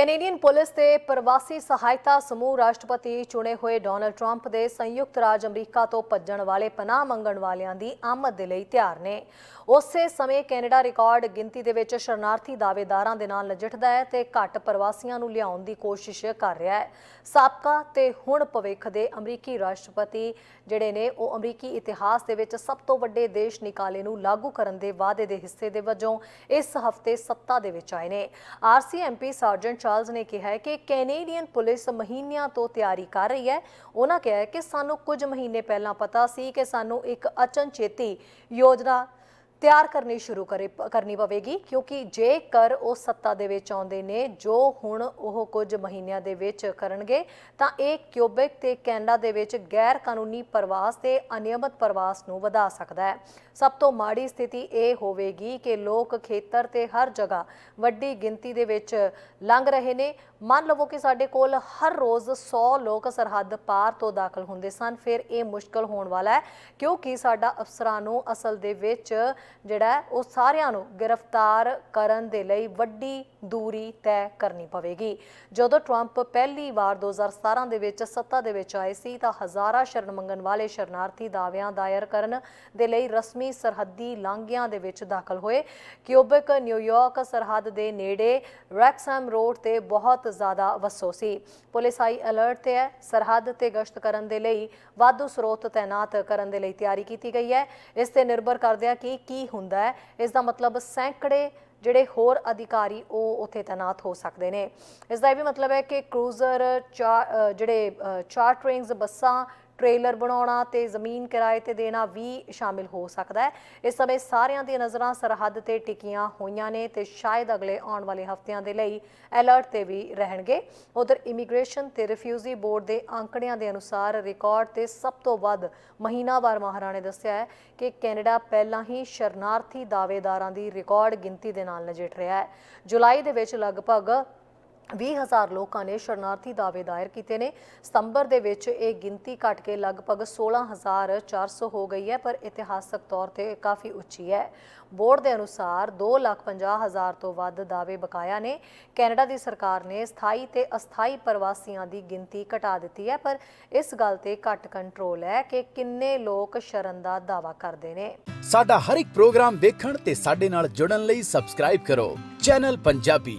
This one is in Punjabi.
ਕੈਨੇਡੀਅਨ ਪੁਲਿਸ ਤੇ ਪ੍ਰਵਾਸੀ ਸਹਾਇਤਾ ਸਮੂਹ ਰਾਸ਼ਟਰਪਤੀ ਚੁਣੇ ਹੋਏ ਡੋਨਲਡ ਟਰੰਪ ਦੇ ਸੰਯੁਕਤ ਰਾਜ ਅਮਰੀਕਾ ਤੋਂ ਭੱਜਣ ਵਾਲੇ ਪਨਾਹ ਮੰਗਣ ਵਾਲਿਆਂ ਦੀ ਆਮਦ ਦੇ ਲਈ ਤਿਆਰ ਨੇ। ਉਸੇ ਸਮੇਂ ਕੈਨੇਡਾ ਰਿਕਾਰਡ ਗਿਣਤੀ ਦੇ ਵਿੱਚ ਸ਼ਰਨਾਰਥੀ ਦਾਅਵੇਦਾਰਾਂ ਦੇ ਨਾਲ ਨਜਿੱਠਦਾ ਹੈ ਤੇ ਘੱਟ ਪ੍ਰਵਾਸੀਆਂ ਨੂੰ ਲਿਆਉਣ ਦੀ ਕੋਸ਼ਿਸ਼ ਕਰ ਰਿਹਾ ਹੈ। ਸਾਬਕਾ ਤੇ ਹੁਣ ਭਵਿੱਖ ਦੇ ਅਮਰੀਕੀ ਰਾਸ਼ਟਰਪਤੀ ਜਿਹੜੇ ਨੇ, ਉਹ ਅਮਰੀਕੀ ਇਤਿਹਾਸ ਦੇ ਵਿੱਚ ਸਭ ਤੋਂ ਵੱਡੇ ਦੇਸ਼ ਨਿਕਾਲੇ ਨੂੰ ਲਾਗੂ ਕਰਨ ਦੇ ਵਾਅਦੇ ਦੇ ਹਿੱਸੇ ਦੇ ਵਜੋਂ ਇਸ ਹਫ਼ਤੇ ਸੱਤਾ ਦੇ ਵਿੱਚ ਆਏ ਨੇ। ਆਰਸੀਐਮਪੀ ਸਰਜਨ ਚਾਰਲਸ ਨੇ ਕਿਹਾ ਹੈ ਕਿ ਕੈਨੇਡੀਅਨ ਪੁਲਿਸ ਮਹੀਨਿਆਂ ਤੋਂ ਤਿਆਰੀ ਕਰ ਰਹੀ ਹੈ। ਉਹਨਾਂ ਕਿਹਾ ਕਿ ਸਾਨੂੰ ਕੁਝ ਮਹੀਨੇ ਪਹਿਲਾਂ ਪਤਾ ਸੀ ਕਿ ਸਾਨੂੰ ਇੱਕ ਅਚਨਚੇਤੀ ਯੋਜਨਾ ਤਿਆਰ ਕਰਨੀ ਸ਼ੁਰੂ ਕਰੇ ਕਰਨੀ ਪਵੇਗੀ, ਕਿਉਂਕਿ ਜੇਕਰ ਉਹ ਸੱਤਾ ਦੇ ਵਿੱਚ ਆਉਂਦੇ ਨੇ, ਜੋ ਹੁਣ ਉਹ ਕੁਝ ਮਹੀਨਿਆਂ ਦੇ ਵਿੱਚ ਕਰਨਗੇ, ਤਾਂ ਇਹ ਕਿਊਬਿਕ ਤੇ ਕੈਨੇਡਾ ਦੇ ਵਿੱਚ ਗੈਰ ਕਾਨੂੰਨੀ ਪ੍ਰਵਾਸ ਤੇ ਅਨਿਯਮਤ ਪ੍ਰਵਾਸ ਨੂੰ ਵਧਾ ਸਕਦਾ ਹੈ। ਸਭ ਤੋਂ ਮਾੜੀ ਸਥਿਤੀ ਇਹ ਹੋਵੇਗੀ ਕਿ ਲੋਕ ਖੇਤਰ ਤੇ ਹਰ ਜਗ੍ਹਾ ਵੱਡੀ ਗਿਣਤੀ ਦੇ ਵਿੱਚ ਲੰਘ ਰਹੇ ਨੇ। ਮੰਨ ਲਵੋ ਕਿ ਸਾਡੇ ਕੋਲ ਹਰ ਰੋਜ਼ 100 ਲੋਕ ਸਰਹੱਦ ਪਾਰ ਤੋਂ ਦਾਖਲ ਹੁੰਦੇ ਸਨ, ਫਿਰ ਇਹ ਮੁਸ਼ਕਲ ਹੋਣ ਵਾਲਾ ਹੈ, ਕਿਉਂਕਿ ਸਾਡਾ ਅਫਸਰਾਂ ਨੂੰ ਅਸਲ ਦੇ ਵਿੱਚ ਜਿਹੜਾ ਉਹ ਸਾਰਿਆਂ ਨੂੰ ਗ੍ਰਿਫਤਾਰ ਕਰਨ ਦੇ ਲਈ ਵੱਡੀ ਦੂਰੀ ਤੈਅ ਕਰਨੀ ਪਵੇਗੀ। ਜਦੋਂ ਟਰੰਪ ਪਹਿਲੀ ਵਾਰ 2017 ਦੇ ਵਿੱਚ ਸੱਤਾ ਦੇ ਵਿੱਚ ਆਏ ਸੀ, ਤਾਂ ਹਜ਼ਾਰਾਂ ਸ਼ਰਨ ਮੰਗਣ ਵਾਲੇ ਸ਼ਰਨਾਰਥੀ ਦਾਅਵਿਆਂ ਦਾਇਰ ਕਰਨ ਦੇ ਲਈ ਰਸਮੀ ਸਰਹੱਦੀ ਲਾਂਘਿਆਂ ਦੇ ਵਿੱਚ ਦਾਖਲ ਹੋਏ। ਕਿਊਬਿਕ ਨਿਊਯਾਰਕ ਸਰਹੱਦ ਦੇ ਨੇੜੇ ਰੈਕਸਮ ਰੋਡ ਤੇ ਬਹੁਤ ਜ਼ਿਆਦਾ ਵਸੋ ਸੀ। ਪੁਲਿਸ ਹਾਈ ਅਲਰਟ ਤੇ ਹੈ, ਸਰਹੱਦ ਤੇ ਗਸ਼ਤ ਕਰਨ ਦੇ ਲਈ ਵਾਧੂ ਸਰੋਤ ਤਾਇਨਾਤ ਕਰਨ ਦੇ ਲਈ ਤਿਆਰੀ ਕੀਤੀ ਗਈ ਹੈ। ਇਸ ਤੇ ਨਿਰਭਰ ਕਰਦਿਆਂ ਕਿ ਕੀ ਹੁੰਦਾ ਹੈ। ਇਸ ਦਾ ਮਤਲਬ ਸੈਂਕੜੇ ਜਿਹੜੇ ਹੋਰ ਅਧਿਕਾਰੀ ਉਹ ਉੱਥੇ ਤਾਇਨਾਤ ਹੋ ਸਕਦੇ ਨੇ। ਇਸ ਦਾ ਇਹ ਵੀ ਮਤਲਬ ਹੈ ਕਿ ਕਰੂਜ਼ਰ ਚਾ- ਅ, ਜਿਹੜੇ ਚਾਰਟਰਿੰਗਸ ਬੱਸਾਂ ਟ੍ਰੇਲਰ ਬਣਾਉਣਾ ਤੇ ਜ਼ਮੀਨ ਕਿਰਾਏ ਤੇ ਦੇਣਾ ਵੀ ਸ਼ਾਮਿਲ ਹੋ ਸਕਦਾ ਹੈ। ਇਸ ਸਮੇਂ ਸਾਰਿਆਂ ਦੀਆਂ ਨਜ਼ਰਾਂ ਸਰਹੱਦ ਤੇ ਟਿਕੀਆਂ ਹੋਈਆਂ ਨੇ ਤੇ ਸ਼ਾਇਦ ਅਗਲੇ ਆਉਣ ਵਾਲੇ ਹਫ਼ਤਿਆਂ ਦੇ ਲਈ ਅਲਰਟ ਤੇ ਵੀ ਰਹਿਣਗੇ। ਉਧਰ ਇਮੀਗ੍ਰੇਸ਼ਨ ਤੇ ਰਿਫਿਊਜੀ ਬੋਰਡ ਦੇ ਅੰਕੜਿਆਂ ਦੇ ਅਨੁਸਾਰ ਰਿਕਾਰਡ ਤੇ ਸਭ ਤੋਂ ਵੱਧ ਮਹੀਨਾਵਾਰ ਮਾਹਰਾਂ ਨੇ ਦੱਸਿਆ ਹੈ ਕਿ ਕੈਨੇਡਾ ਪਹਿਲਾਂ ਹੀ ਸ਼ਰਨਾਰਥੀ ਦਾਅਵੇਦਾਰਾਂ ਦੀ ਰਿਕਾਰਡ ਗਿਣਤੀ ਦੇ ਨਾਲ ਨਜਿੱਠ ਰਿਹਾ ਹੈ। ਜੁਲਾਈ ਦੇ ਵਿੱਚ ਲਗਭਗ 20000 ਲੋਕਾਂ ਨੇ ਸ਼ਰਨਾਰਥੀ ਦਾਅਵੇ ਦਾਇਰ ਕੀਤੇ ਨੇ। ਸਤੰਬਰ ਦੇ ਵਿੱਚ ਇਹ ਗਿਣਤੀ ਘਟ ਕੇ ਲਗਭਗ 16400 ਹੋ ਗਈ ਹੈ, ਪਰ ਇਤਿਹਾਸਕ ਤੌਰ ਤੇ ਕਾਫੀ ਉੱਚੀ ਹੈ। ਬੋਰਡ ਦੇ ਅਨੁਸਾਰ 250000 ਤੋਂ ਵੱਧ ਦਾਅਵੇ ਬਕਾਇਆ ਨੇ। ਕੈਨੇਡਾ ਦੀ ਸਰਕਾਰ ਨੇ ਸਥਾਈ ਤੇ ਅਸਥਾਈ ਪ੍ਰਵਾਸੀਆਂ ਦੀ ਗਿਣਤੀ ਘਟਾ ਦਿੱਤੀ ਹੈ, ਪਰ ਇਸ ਗੱਲ ਤੇ ਘੱਟ ਕੰਟਰੋਲ ਹੈ ਕਿ ਕਿੰਨੇ ਲੋਕ ਸ਼ਰਨ ਦਾ ਦਾਅਵਾ ਕਰਦੇ ਨੇ। ਸਾਡਾ ਹਰ ਇੱਕ ਪ੍ਰੋਗਰਾਮ ਦੇਖਣ ਤੇ ਸਾਡੇ ਨਾਲ ਜੁੜਨ ਲਈ ਸਬਸਕ੍ਰਾਈਬ ਕਰੋ। ਚੈਨਲ ਪੰਜਾਬੀ